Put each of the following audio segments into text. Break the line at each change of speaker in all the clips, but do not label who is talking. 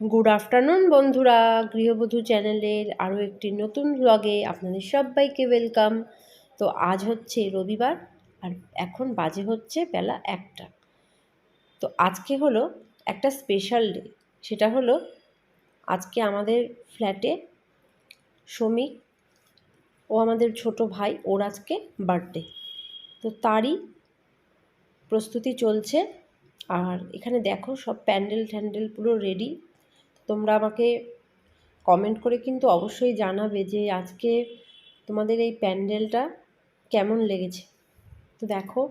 Good afternoon বন্ধুরা। গৃহবধূ চ্যানেলের আরও একটি নতুন ব্লগে আপনাদের সবাইকে ওয়েলকাম তো আজ হচ্ছে রবিবার, আর এখন বাজে হচ্ছে বেলা একটা। তো আজকে হলো একটা স্পেশাল ডে সেটা হলো আজকে আমাদের ফ্ল্যাটে শ্রমিক ও আমাদের ছোট ভাই, ওর আজকে বার্থডে তো তারই প্রস্তুতি চলছে। আর এখানে দেখো সব প্যান্ডেল ট্যান্ডেল পুরো রেডি তোমরা আমাকে কমেন্ট করে কিন্তু অবশ্যই জানাবে যে আজকে তোমাদের এই প্যান্ডেলটা কেমন লেগেছে। তো দেখো,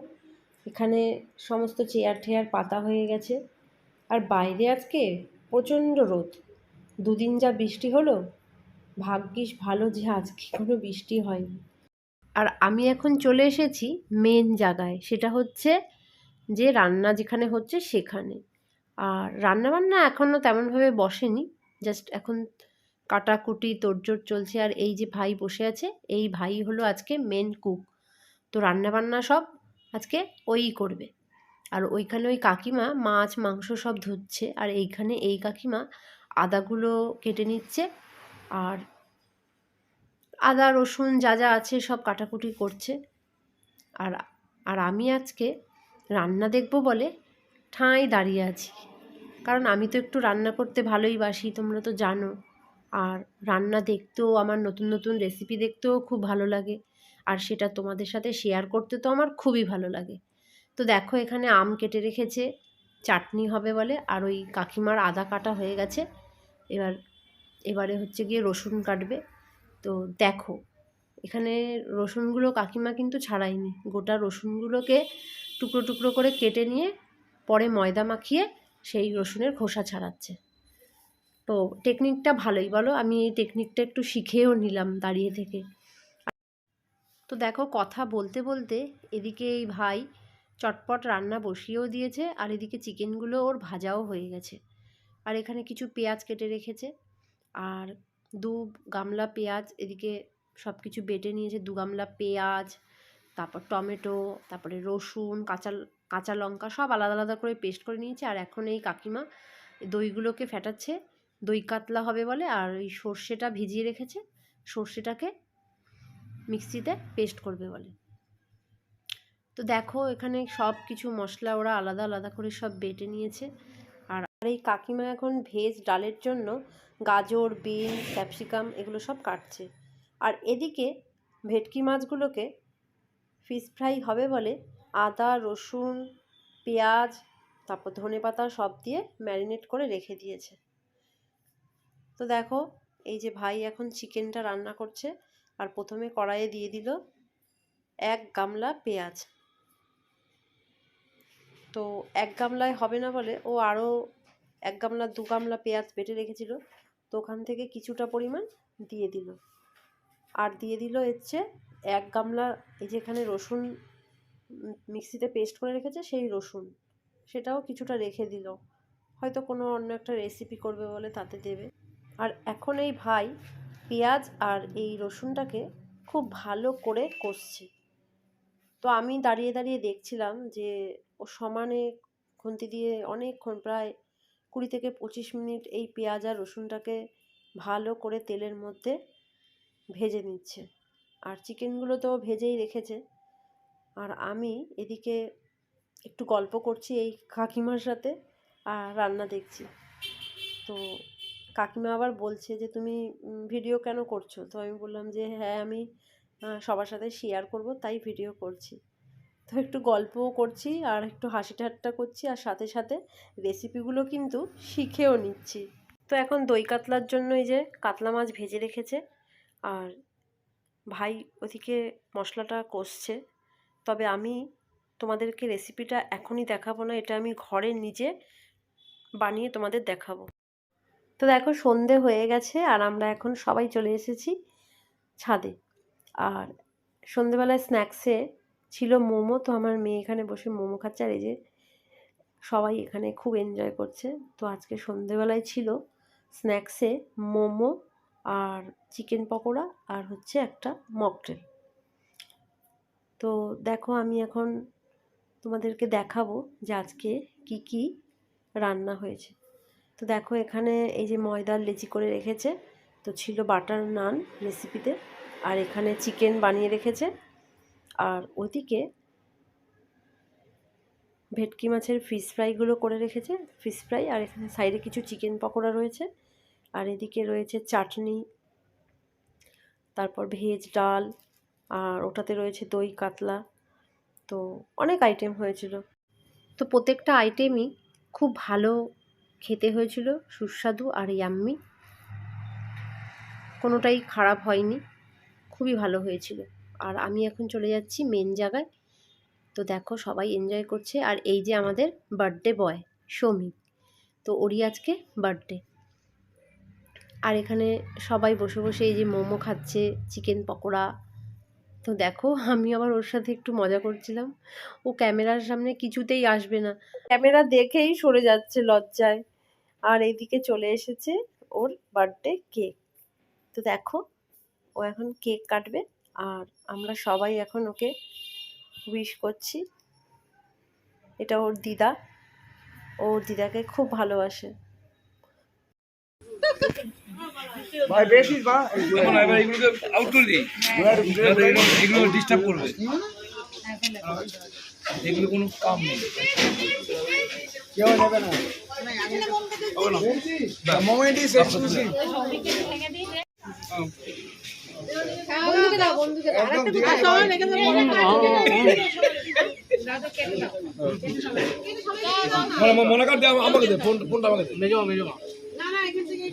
এখানে সমস্ত চেয়ার টেয়ার পাতা হয়ে গেছে। আর বাইরে আজকে প্রচণ্ড রোদ। দুদিন যা বৃষ্টি হলো, ভাগ্যিস ভালো যে আজকে কোনো বৃষ্টি হয়নি। আর আমি এখন চলে এসেছি মেন জায়গায়, সেটা হচ্ছে যে রান্না যেখানে হচ্ছে সেখানে। আর রান্নাবান্না এখনও তেমনভাবে বসেনি। জাস্ট এখন কাটাকুটি, তোড়জোড় চলছে। আর এই যে ভাই বসে আছে, এই ভাই হলো আজকে মেন কুক তো রান্নাবান্না সব আজকে ওই করবে। আর ওইখানে ওই কাকিমা মাছ, মাংস সব ধুচ্ছে। আর এইখানে এই কাকিমা আদাগুলো কেটে নিচ্ছে। আর আদা, রসুন যা যা আছে সব কাটাকুটি করছে। আর আর আমি আজকে রান্না দেখব বলে ঠাঁই দাঁড়িয়ে আছি। কারণ আমি তো একটু রান্না করতে ভালোই বাসি, তোমরা তো জানো। আর রান্না দেখতেও, আমার নতুন নতুন রেসিপি দেখতেও খুব ভালো লাগে। আর সেটা তোমাদের সাথে শেয়ার করতে তো আমার খুবই ভালো লাগে। তো দেখো, এখানে আম কেটে রেখেছে, চাটনি হবে বলে, আর ওই কাকিমার আদা কাটা হয়ে গেছে। এবার, এবারে হচ্ছে গিয়ে রসুন কাটবে। তো দেখো, এখানে রসুনগুলো কাকিমা কিন্তু ছাড়ায়নি। গোটা রসুনগুলোকে টুকরো টুকরো করে কেটে নিয়ে, পরে ময়দা মাখিয়ে সেই রসুনের খোসা ছাড়াচ্ছে। তো টেকনিকটা ভালোই, বলো? আমি এই টেকনিকটা একটু শিখেও নিলাম দাঁড়িয়ে থেকে। তো দেখো, কথা বলতে বলতে এদিকে এই ভাই চটপট রান্না বসিয়েও দিয়েছে, আর এদিকে চিকেনগুলো ওর ভাজাও হয়ে গেছে। আর এখানে কিছু পেঁয়াজ কেটে রেখেছে, আর দু গামলা পেঁয়াজ এদিকে সব কিছু বেটে নিয়েছে। দু গামলা পেঁয়াজ, তারপর টমেটো, তারপরে রসুন, কাঁচা কাঁচা লঙ্কা সব আলাদা আলাদা করে পেস্ট করে নিয়েছে। আর এখন এই কাকিমা দইগুলোকে ফেটাচ্ছে। দই কাতলা হবে বলে, আর ওই সর্ষেটা ভিজিয়ে রেখেছে। সর্ষেটাকে মিক্সিতে পেস্ট করবে বলে। তো দেখো, এখানে সব কিছু মশলা ওরা আলাদা আলাদা করে সব বেটে নিয়েছে। আর এই কাকিমা এখন ভেজ ডালের জন্য গাজর, বিন, ক্যাপসিকাম এগুলো সব কাটছে। আর এদিকে ভেটকি মাছগুলোকে ফিশ ফ্রাই হবে বলে আদা, রসুন, পেঁয়াজ, তারপর ধনে পাতা সব দিয়ে ম্যারিনেট করে রেখে দিয়েছে। তো দেখো, এই যে ভাই এখন চিকেনটা রান্না করছে আর প্রথমে কড়াইয়ে দিয়ে দিল এক গামলা পেঁয়াজ। তো এক গামলায় হবে না বলে ও আরও এক গামলা, দু গামলা পেঁয়াজ বেটে রেখেছিল। তো ওখান থেকে কিছুটা পরিমাণ দিয়ে দিল। আর দিয়ে দিল হচ্ছে এক গামলা, এই যেখানে রসুন মিক্সিতে পেস্ট করে রেখেছে সেই রসুন। সেটাও কিছুটা রেখে দিল। হয়তো কোনো অন্য একটা রেসিপি করবে বলে তাতে দেবে। আর এখন এই ভাই পেঁয়াজ আর এই রসুনটাকে খুব ভালো করে কষছে। তো আমি দাঁড়িয়ে দাঁড়িয়ে দেখছিলাম যে ও সমানে খুন্তি দিয়ে অনেকক্ষণ প্রায় কুড়ি থেকে পঁচিশ মিনিট এই পেঁয়াজ আর রসুনটাকে ভালো করে তেলের মধ্যে ভেজে নিচ্ছে। আর চিকেনগুলো তো ভেজেই রেখেছে। আর আমি এদিকে একটু গল্প করছি এই কাকিমার সাথে আর রান্না দেখছি। তো কাকিমা আবার বলছে যে, তুমি ভিডিও কেন করছ? তো আমি বললাম যে হ্যাঁ আমি সবার সাথে শেয়ার করব, তাই ভিডিও করছি। তো একটু গল্পও করছি আর একটু হাসি ঠাট্টা করছি আর সাথে সাথে রেসিপিগুলো কিন্তু শিখেও নিচ্ছি। তো এখন দই কাতলার জন্য এই যে কাতলা মাছ ভেজে রেখেছে। আর ভাই ওদিকে মশলাটা কষছে। তবে আমি তোমাদেরকে রেসিপিটা এখনই দেখাবো না, এটা আমি ঘরে নিজে বানিয়ে তোমাদের দেখাবো। তো দেখো, সন্ধে হয়ে গেছে আর আমরা এখন সবাই চলে এসেছি ছাদে। আর সন্ধেবেলায় স্ন্যাক্সে ছিল মোমো, তো আমার মেয়ে এখানে বসে মোমো খাচ্ছে আর এই যে সবাই এখানে খুব এনজয় করছে। তো আজকে সন্ধেবেলায় ছিল স্ন্যাক্সে মোমো আর চিকেন পকোড়া আর হচ্ছে একটা মকটেল তো দেখো আমি এখন তোমাদেরকে দেখাবো যে আজকে কি কি রান্না হয়েছে। তো দেখো এখানে এই যে ময়দার লেচি করে রেখেছে, তো ছিল বাটার নান রেসিপিতে, আর এখানে চিকেন বানিয়ে রেখেছে। আর ওইদিকে ভেটকি মাছের ফিশ ফ্রাইগুলো করে রেখেছে ফিশ ফ্রাই আর এখানে সাইডে কিছু চিকেন পকোড়া রয়েছে। আর এদিকে রয়েছে চাটনি, তারপর ভেজ ডাল আর ওটাতে রয়েছে দই, কাতলা। তো অনেক আইটেম হয়েছিল। তো প্রত্যেকটা আইটেমই খুব ভালো খেতে হয়েছিল, সুস্বাদু আর ইয়াম্মি কোনোটাই খারাপ হয়নি, খুবই ভালো হয়েছিল। আর আমি এখন চলে যাচ্ছি মেন জায়গায়। তো দেখো সবাই এনজয় করছে। আর এই যে আমাদের বার্থডে বয় সৌমিক তো ওরই আজকে বার্থডে আর এখানে সবাই বসে বসে এই যে মোমো খাচ্ছে চিকেন পকোড়া। তো দেখো, আমি আবার ওর সাথে একটু মজা করছিলাম। ও ক্যামেরার সামনে কিছুতেই আসবে না। ক্যামেরা দেখেই সরে যাচ্ছে লজ্জায়। আর এইদিকে চলে এসেছে ওর বার্থডে কেক তো দেখো, ও এখন কেক কাটবে আর আমরা সবাই এখন ওকে উইশ করছি। এটা ওর দিদা। ওর দিদাকে খুব ভালোবাসে।
ভাই বেশি বা?
এখন এবার এগুলোকে আউট করে দিই। এগুলো ডিস্টার্ব করবে। এগুলো কোনো কাম নেই।
কেউ নেবে না।
মানে আমার মনে কর দে আমাকে দে ফোন ফোনটা আমাকে দে। মেজো মেজো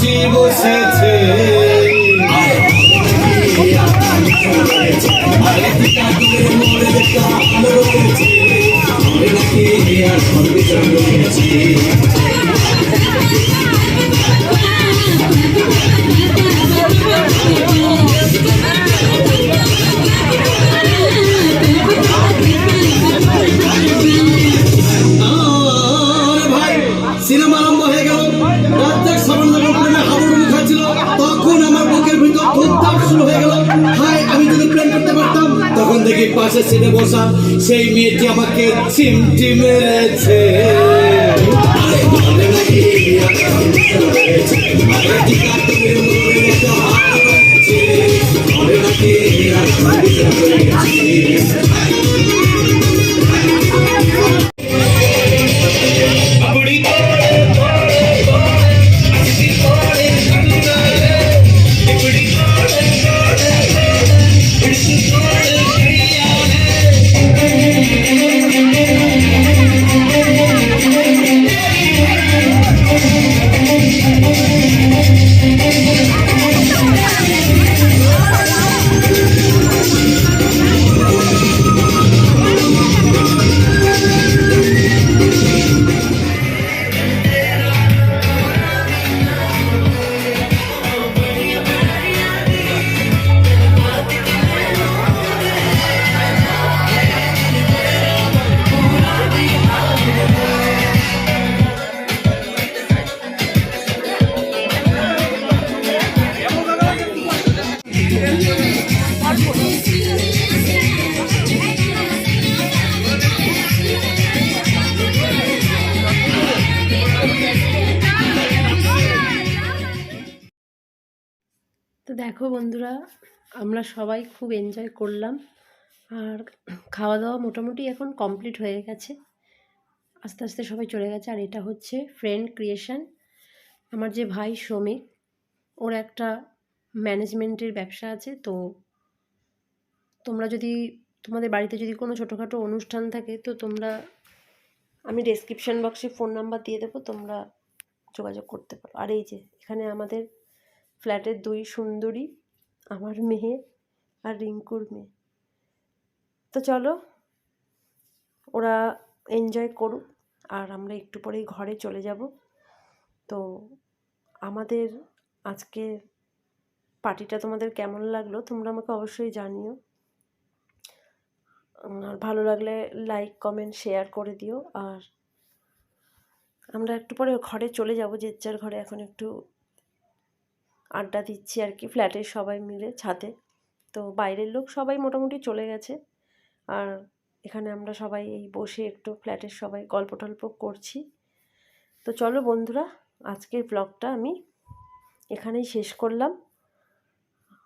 পাশে বসেছে। রয়েছে পাশে ছেলে বসা সেই মেয়েটি আমাকে চিমটি মেরেছে আরে
দেখো বন্ধুরা, আমরা সবাই খুব এনজয় করলাম। আর খাওয়া দাওয়া মোটামুটি এখন কমপ্লিট হয়ে গেছে। আস্তে আস্তে সবাই চলে গেছে। আর এটা হচ্ছে ফ্রেন্ড ক্রিয়েশন আমার যে ভাই শ্রমিক, ওর একটা ম্যানেজমেন্টের ব্যবসা আছে। তো তোমরা যদি, তোমাদের বাড়িতে যদি কোনো ছোটোখাটো অনুষ্ঠান থাকে, তো তোমরা, আমি ডেসক্রিপশন বক্সে ফোন নাম্বার দিয়ে দেবো, তোমরা যোগাযোগ করতে পারো। আর এই যে, এখানে আমাদের ফ্ল্যাটের দুই সুন্দরী, আমার মেয়ে আর রিঙ্কুর মেয়ে। তো চলো, ওরা এনজয় করুক, আর আমরা একটু পরেই ঘরে চলে যাব। তো আমাদের আজকে পার্টিটা তোমাদের কেমন লাগল তোমরা আমাকে অবশ্যই জানিও। আর ভালো লাগলে লাইক কমেন্ট শেয়ার করে দিও। আর আমরা একটু পরে ঘরে চলে যাব যে যার ঘরে। এখন একটু আড্ডা দিচ্ছি আর কি, ফ্ল্যাটের সবাই মিলে ছাদে। তো বাইরের লোক সবাই মোটামুটি চলে গেছে। আর এখানে আমরা সবাই এই বসে একটু ফ্ল্যাটের সবাই গল্প টল্প করছি। তো চলো বন্ধুরা, আজকের ব্লগটা আমি এখানেই শেষ করলাম।